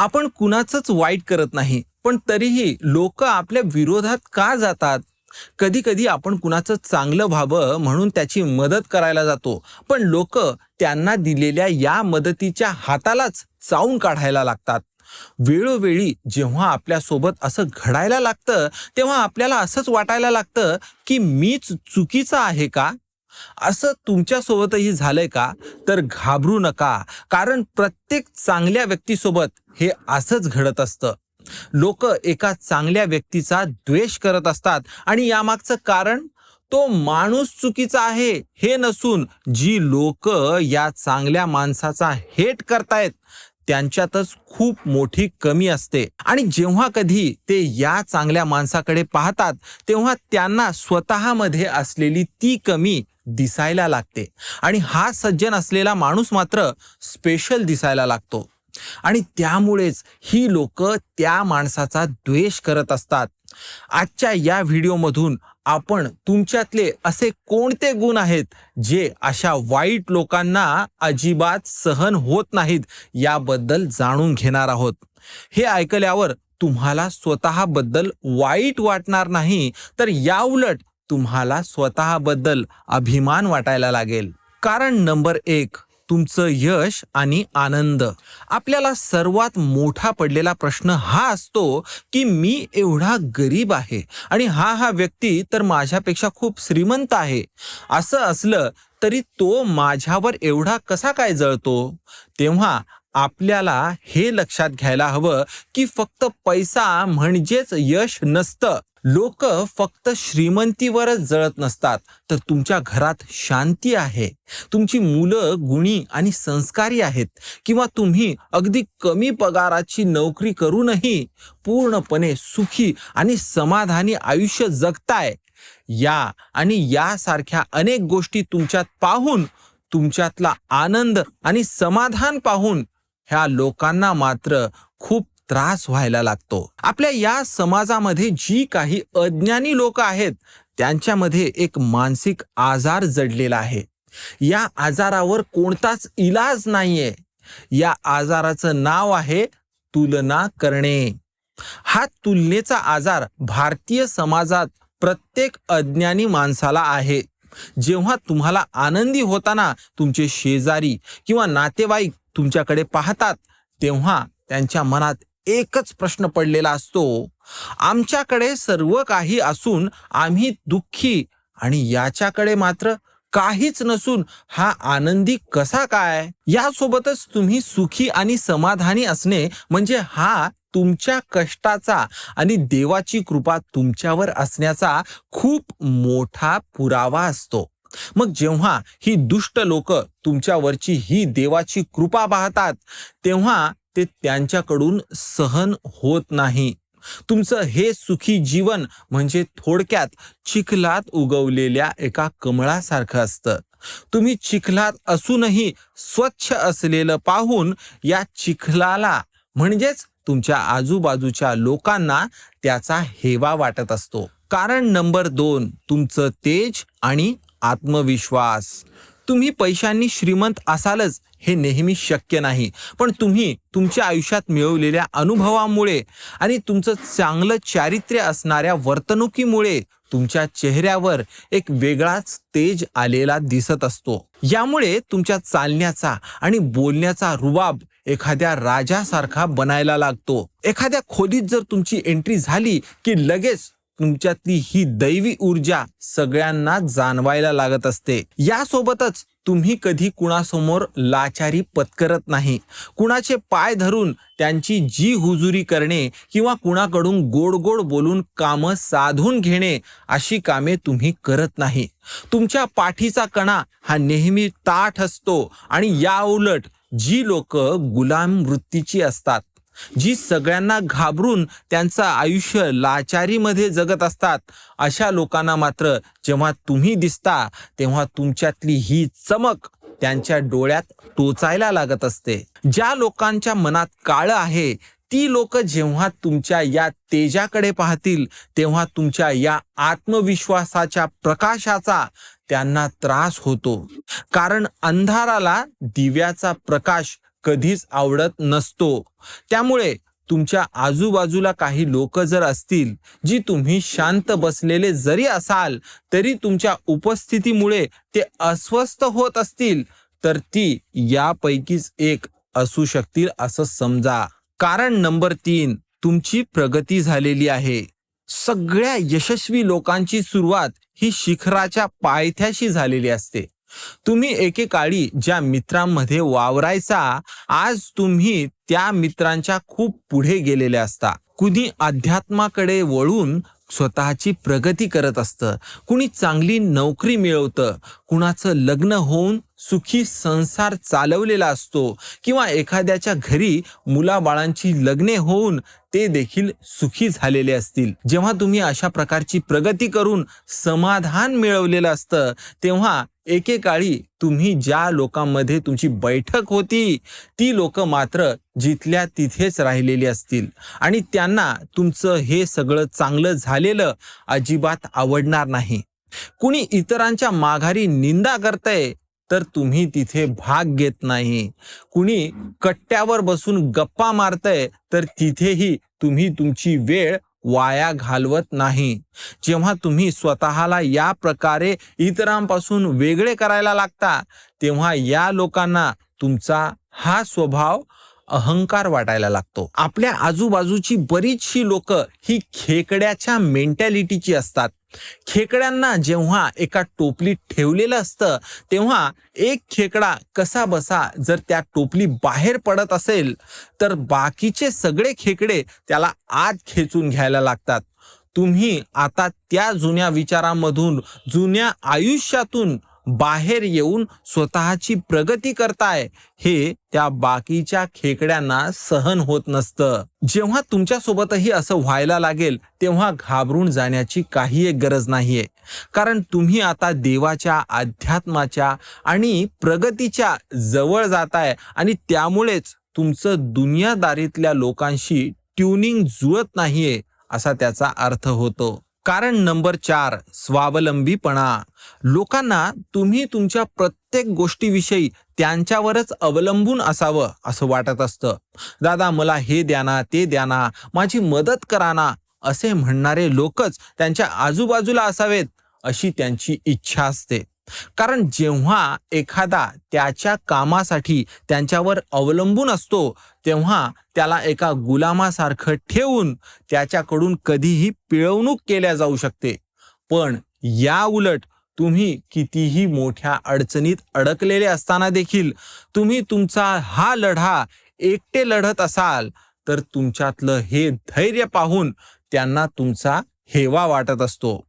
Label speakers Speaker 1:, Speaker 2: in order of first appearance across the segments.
Speaker 1: आपण कुणाचंच वाईट करत नाही पण तरीही लोक आपल्या विरोधात का जातात? कधी कधी आपण कुणाचं चांगलं व्हावं म्हणून त्याची मदत करायला जातो पण लोक त्यांना दिलेल्या या मदतीच्या हातालाच चावून काढायला लागतात. वेळोवेळी जेव्हा आपल्यासोबत असं घडायला लागतं तेव्हा आपल्याला असंच वाटायला लागतं की मीच चुकीचा आहे का? असं तुमच्यासोबतही झालंय का? तर घाबरू नका. कारण प्रत्येक चांगल्या व्यक्तीसोबत हे असंच घडत असतं. लोक एका चांगल्या व्यक्तीचा द्वेष करत असतात. आणि यामागचं कारण? तो माणूस चुकीचा आहे हे नसून जी लोक या चांगल्या माणसाचा हेट करतायत त्यांच्यातच खूप मोठी कमी असते. आणि जेव्हा कधी ते या चांगल्या माणसाकडे पाहतात तेव्हा त्यांना स्वतःमध्ये असलेली ती कमी दिसायला लागते. आणि हा सज्जन असलेला माणूस मात्र स्पेशल दिसायला लागतो. आणि त्यामुळेच ही लोक त्या माणसाचा द्वेष करत असतात. आजच्या या व्हिडिओमधून आपण तुमच्यातले असे कोणते गुण आहेत जे अशा वाईट लोकांना अजिबात सहन होत नाहीत याबद्दल जाणून घेणार आहोत. हे ऐकल्यावर तुम्हाला स्वतःबद्दल वाईट वाटणार नाही तर याउलट तुम्हाला स्वतःबद्दल अभिमान वाटायला लागेल. कारण नंबर एक तुमचं यश आणि आनंद. आपल्याला सर्वात मोठा पडलेला प्रश्न हा असतो की मी एवढा गरीब आहे आणि हा हा व्यक्ती तर माझ्यापेक्षा खूप श्रीमंत आहे. असं असलं तरी तो माझ्यावर एवढा कसा काय जळतो? तेव्हा आपल्याला हे लक्षात घ्यायला हवं की फक्त पैसा म्हणजेच यश नसतं. लोक फक्त श्रीमंतीवरच जळत नसतात. तर तुमच्या घरात शांती आहे. तुमची मुलं गुणी आणि संस्कारी आहेत. किंवा तुम्ही अगदी कमी पगाराची नोकरी करूनही पूर्णपणे सुखी आणि समाधानी आयुष्य जगताय. या आणि यासारख्या अनेक गोष्टी तुमच्यात पाहून तुमच्यातला आनंद आणि समाधान पाहून ह्या लोकांना मात्र खूप त्रास व्हायला लागतो. आपल्या या समाजामध्ये जी काही अज्ञानी लोक आहेत त्यांच्यामध्ये एक मानसिक आजार जडलेला आहे. या आजारावर कोणताच इलाज नाहीये. या आजाराचं नाव आहे तुलना करणे. हा तुलनेचा आजार भारतीय समाजात प्रत्येक अज्ञानी माणसाला आहे. जेव्हा तुम्हाला आनंदी होताना तुमचे शेजारी किंवा नातेवाईक तुमच्याकडे पाहतात तेव्हा त्यांच्या मनात एकच प्रश्न पडलेला असतो. आमच्याकडे सर्व काही असून आम्ही दुःखी आणि याच्याकडे मात्र काहीच नसून हा आनंदी कसा काय? यासोबतच तुम्ही सुखी आणि समाधानी असणे म्हणजे हा तुमच्या कष्टाचा आणि देवाची कृपा तुमच्यावर असण्याचा खूप मोठा पुरावा असतो. मग जेव्हा ही दुष्ट लोक तुमच्यावरची ही देवाची कृपा पाहतात तेव्हा ते त्यांच्याकडून सहन होत नाही. तुमचं हे सुखी जीवन म्हणजे थोडक्यात चिखलात उगवलेल्या एका कमळासारखं असतं. तुम्ही चिखलात असूनही स्वच्छ असलेलं पाहून या चिखलाला म्हणजेच तुमच्या आजूबाजूच्या लोकांना त्याचा हेवा वाटत असतो. कारण नंबर दोन तुमचं तेज आणि आत्मविश्वास. तुम्ही पैशांनी श्रीमंत असालच हे नेहमी शक्य नाही. पण तुम्ही तुमच्या आयुष्यात मिळवलेल्या अनुभवामुळे आणि तुमचं चांगलं चारित्र्य असणाऱ्या वर्तणुकीमुळे तुमच्या चेहऱ्यावर एक वेगळाच तेज आलेला दिसत असतो. यामुळे तुमच्या चालण्याचा आणि बोलण्याचा रुबाब एखाद्या राजासारखा बनायला लागतो. एखाद्या खोलीत जर तुमची एंट्री झाली की लगेच तुमच्यातली ही दैवी ऊर्जा सगळ्यांना जाणवायला लागत असते. यासोबतच तुम्ही कधी कुणासमोर लाचारी पत्करत नाही. कुणाचे पाय धरून त्यांची जी हुजुरी करणे किंवा कुणाकडून गोड गोड बोलून कामं साधून घेणे अशी कामे तुम्ही करत नाही. तुमच्या पाठीचा कणा हा नेहमी ताठ असतो आणि या उलट जी लोक गुलाम वृत्तीची असतात. जी सगळ्यांना घाबरून त्यांचं आयुष्य लाचारीमध्ये जगत असतात. अशा लोकांना मात्र जेव्हा तुम्ही दिसता तेव्हा तुमच्यातली ही चमक त्यांच्या डोळ्यात टोचायला लागत असते. ज्या लोकांच्या मनात काळं आहे ती लोक जेव्हा तुमच्या या तेजाकडे पाहतील तेव्हा तुमच्या या आत्मविश्वासाच्या प्रकाशाचा त्यांना त्रास होतो. कारण अंधाराला दिव्याचा प्रकाश कधीच आवडत नसतो. त्यामुळे तुमच्या आजूबाजूला काही लोक जर असतील जी तुम्ही शांत बसलेले जरी असाल तरी तुमच्या उपस्थितीमुळे ते अस्वस्थ होत असतील तर ती यापैकीच एक असू शकतील असं समजा. कारण नंबर तीन तुमची प्रगती झालेली आहे. सगळ्या यशस्वी लोकांची सुरुवात ही शिखराच्या पायथ्याशी झालेली असते. तुम्ही एकेकाळी ज्या मित्रांमध्ये वावरायचा आज तुम्ही त्या मित्रांच्या खूप पुढे गेलेले असता. कुणी अध्यात्माकडे वळून स्वतःची प्रगती करत असतं. कुणी चांगली नोकरी मिळवतं. कुणाचं लग्न होऊन सुखी संसार चालवलेला असतो किंवा एखाद्याच्या घरी मुलाबाळांची लग्ने होऊन ते देखील सुखी झालेले असतील. जेव्हा तुम्ही अशा प्रकारची प्रगती करून समाधान मिळवलेलं असतं तेव्हा एकेकाळी तुम्ही ज्या लोकांमध्ये तुमची बैठक होती ती लोक मात्र जिथल्या तिथेच राहिलेली असतील. आणि त्यांना तुमचं हे सगळं चांगलं झालेलं अजिबात आवडणार नाही. कुणी इतरांच्या माघारी निंदा करतंय तर तुम्ही तिथे भाग घेत नाही. कुणी कट्ट्यावर बसून गप्पा मारतय तर तिथेही तुम्ही तुमची वेळ वाया घालवत नाही. जेव्हा तुम्ही स्वतःला या प्रकारे इतरांपासून वेगळे करायला लागता तेव्हा या लोकांना तुमचा हा स्वभाव अहंकार वाटायला लागतो. आपल्या आजूबाजूची बरीचशी लोक ही खेकड्याच्या मेंटॅलिटीची असतात. खेकड्यांना जेव्हा एका टोपलीत ठेवलेलं असतं तेव्हा एक खेकडा कसा बसा जर त्या टोपली बाहेर पडत असेल तर बाकीचे सगळे खेकडे त्याला आत खेचून घ्यायला लागतात. तुम्ही आता त्या जुन्या विचारांमधून जुन्या आयुष्यातून बाहेर येऊन स्वतःची प्रगती करताय. हे त्या बाकीच्या खेकड्यांना सहन होत नसतं. जेव्हा तुमच्यासोबतही असं व्हायला लागेल तेव्हा घाबरून जाण्याची काही एक गरज नाहीये. कारण तुम्ही आता देवाच्या अध्यात्माच्या आणि प्रगतीच्या जवळ जाताय आणि त्यामुळेच तुमचं दुनियादारीतल्या लोकांशी ट्युनिंग जुळत नाहीये असा त्याचा अर्थ होतो. कारण नंबर चार स्वावलंबीपणा. लोकांना तुम्ही तुमच्या प्रत्येक गोष्टीविषयी त्यांच्यावरच अवलंबून असावं असं वाटत असतं. दादा मला हे द्या ना ते द्या ना माझी मदत करा ना असे म्हणणारे लोकच त्यांच्या आजूबाजूला असावेत अशी त्यांची इच्छा असते. कारण जेव्हा एखादा त्याच्या कामासाठी त्यांच्यावर अवलंबून असतो तेव्हा त्याला एका गुलामासारखं ठेवून त्याच्याकडून कधीही पिळवणूक केल्या जाऊ शकते. पण या उलट तुम्ही कितीही मोठ्या अडचणीत अडकलेले असताना देखील तुम्ही तुमचा हा लढा एकटे लढत असाल तर तुमच्यातलं हे धैर्य पाहून त्यांना तुमचा हेवा वाटत असतो.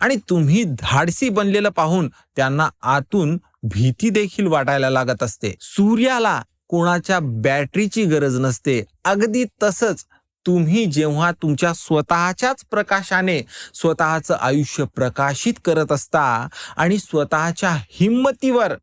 Speaker 1: आणि तुम्ही धाडसी बनलेलं पाहून त्यांना आतून भीती देखील वाटायला लागत असते. सूर्याला कोणाच्या बॅटरीची गरज नसते. अगदी तसंच तुम्ही जेव्हा तुमच्या स्वतःच्याच प्रकाशाने स्वतःचं आयुष्य प्रकाशित करत असता आणि स्वतःच्या हिंमतीवर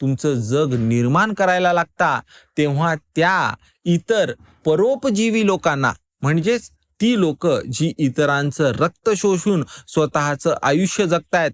Speaker 1: तुमचं जग निर्माण करायला लागता तेव्हा त्या इतर परोपजीवी लोकांना म्हणजेच ती लोक जी इतरांचं रक्त शोषून स्वतःचं आयुष्य जगतायत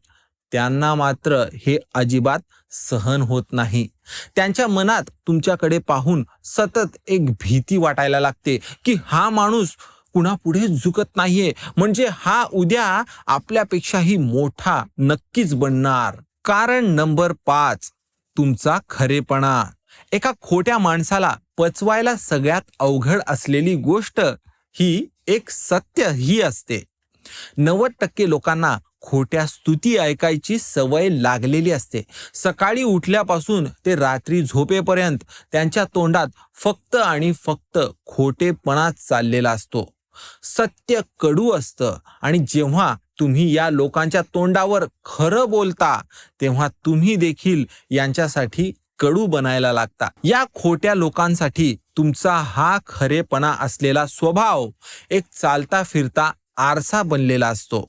Speaker 1: त्यांना मात्र हे अजिबात सहन होत नाही. त्यांच्या मनात तुमच्याकडे पाहून सतत एक भीती वाटायला लागते की हा माणूस कुणापुढे झुकत नाहीये. म्हणजे हा उद्या आपल्यापेक्षाही मोठा नक्कीच बनणार. कारण नंबर पाच तुमचा खरेपणा. एका खोट्या माणसाला पचवायला सगळ्यात अवघड असलेली गोष्ट ही एक सत्य ही असते. नव्वद टक्के लोकांना खोट्या स्तुती ऐकायची सवय लागलेली असते. सकाळी उठल्यापासून ते रात्री झोपेपर्यंत त्यांच्या तोंडात फक्त आणि फक्त खोटेपणाच चाललेला असतो. सत्य कडू असतं आणि जेव्हा तुम्ही या लोकांच्या तोंडावर खरं बोलता तेव्हा तुम्ही देखील यांच्यासाठी कडू बनायला लागता. या खोट्या लोकांसाठी तुमचा हा खरेपणा असलेला स्वभाव एक चालता फिरता आरसा बनलेला असतो.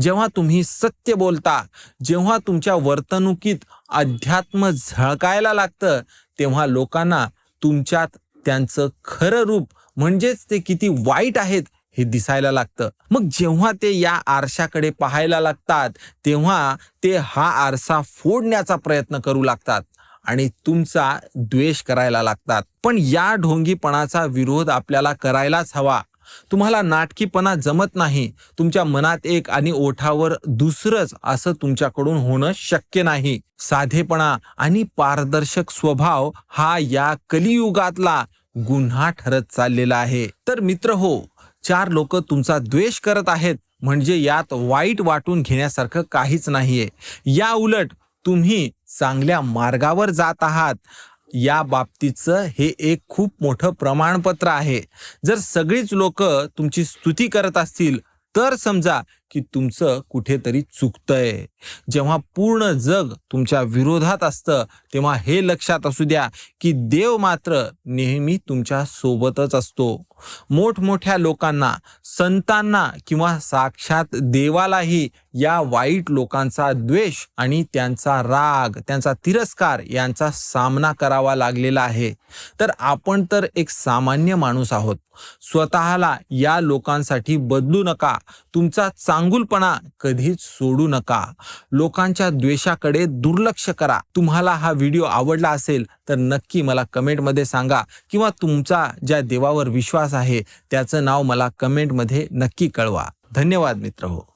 Speaker 1: जेव्हा तुम्ही सत्य बोलता जेव्हा तुमच्या वर्तणुकीत अध्यात्म झळकायला लागतं तेव्हा लोकांना तुमच्यात त्यांचं खरं रूप म्हणजेच ते किती वाईट आहेत हे दिसायला लागतं. मग जेव्हा ते या आरशाकडे पाहायला लागतात तेव्हा ते हा आरसा फोडण्याचा प्रयत्न करू लागतात आणि तुमचा द्वेष करायला लागतात. पण या ढोंगीपणाचा विरोध आपल्याला करायलाच हवा. तुम्हाला नाटकीपणा जमत नाही तुमच्या मनात एक आणि ओठावर दुसरंच असं तुमच्याकडून होणं शक्य नाही. साधेपणा आणि पारदर्शक स्वभाव हा या कलियुगातला गुन्हा ठरत चाललेला आहे. तर मित्र हो चार लोक तुमचा द्वेष करत आहेत म्हणजे यात वाईट वाटून घेण्यासारखं काहीच नाहीये. या उलट तुम्ही चांगल्या मार्गावर जात आहात. या बाबतीचं हे एक खूप मोठं प्रमाणपत्र आहे. जर सगळीच लोक तुमची स्तुती करत असतील तर समजा की तुमचं कुठेतरी चुकतंय. जेव्हा पूर्ण जग तुमच्या विरोधात असतं तेव्हा हे लक्षात असू द्या की देव मात्र नेहमी तुमच्या सोबतच असतो. मोठमोठ्या लोकांना संतांना किंवा साक्षात देवालाही या वाईट लोकांचा द्वेष आणि त्यांचा राग त्यांचा तिरस्कार यांचा सामना करावा लागलेला आहे. तर आपण तर एक सामान्य माणूस आहोत. स्वतःला या लोकांसाठी बदलू नका. तुमचा चांगुलपणा कधीच सोडू नका. लोकांच्या द्वेषाकडे दुर्लक्ष करा. तुम्हाला हा व्हिडिओ आवडला असेल तर नक्की मला कमेंटमध्ये सांगा. किंवा तुमचा ज्या देवावर विश्वास आहे त्याचं नाव मला कमेंटमध्ये नक्की कळवा. धन्यवाद मित्र हो.